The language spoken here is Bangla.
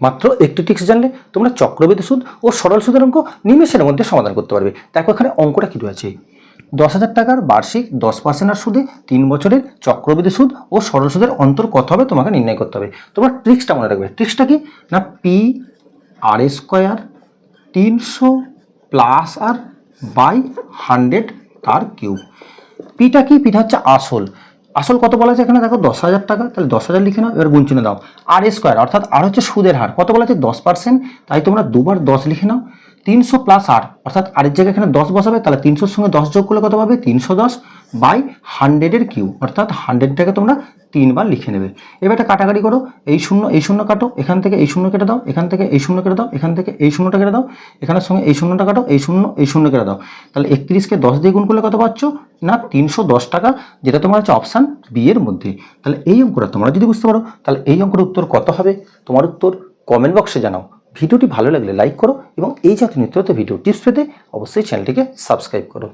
মাত্র একটি টিক্স জানলে তোমরা চক্রবৃদ্ধি সুদ ও সরল সুদের অঙ্ক নিমেষের মধ্যে সমাধান করতে পারবে। দেখো এখানে অঙ্কটা কী রয়েছে? দশ হাজার টাকার বার্ষিক দশ পার্সেন্ট আর সুদে তিন বছরের চক্রবৃদ্ধি সুদ ও সরল সুদের অন্তর কত হবে তোমাকে নির্ণয় করতে হবে। তোমার ট্রিক্সটা মনে রাখবে। ট্রিক্সটা কি? না পি আর স্কোয়ার তিনশো প্লাস আর বাই হান্ড্রেড তার কিউব পিটা কি? পিটা হচ্ছে আসল। আসল কত বলা আছে এখানে? দেখো দশ হাজার টাকা, তাহলে দশ হাজার লিখে নাও, এবার গুণচিহ্ন দাও। আর স্কোয়ার অর্থাৎ আর হচ্ছে সুদের হার। কত বলা আছে? দশ পার্সেন্ট তাই তোমরা দুবার দশ লিখে নাও। তিনশো প্লাস আর অর্থাৎ আরের জায়গায় এখানে দশ বসাবে, তাহলে তিনশোর সঙ্গে দশ যোগ করলে কত পাবে? তিনশো দশ। বাই হান্ড্রেডের কিউ অর্থাৎ হান্ড্রেডটাকে তোমরা তিনবার লিখে নেবে। এবার একটা কাটাকাটি করো, এই শূন্য এই শূন্য কাটো, এখান থেকে এই শূন্য কেটে দাও, এখান থেকে এই শূন্য কেটে দাও, এখান থেকে এই শূন্যটা কেটে দাও, এখানের সঙ্গে এই শূন্যটা কাটো, এই শূন্য এই শূন্য কেটে দাও। তাহলে একত্রিশকে দশ দিয়ে গুণ করলে কত পাচ্ছ? না, তিনশো দশ টাকা, যেটা তোমার হচ্ছে অপশান বি এর মধ্যে। তাহলে এই অঙ্কটা তোমরা যদি বুঝতে পারো, তাহলে এই অঙ্কের উত্তর কত হবে? তোমার উত্তর কমেন্ট বক্সে জানাও। ভিডিওটি ভালো লাগলে লাইক করো এবং এই জাতীয় নিত্য ভিডিও টিপস পেতে অবশ্যই চ্যানেলটিকে সাবস্ক্রাইব করো।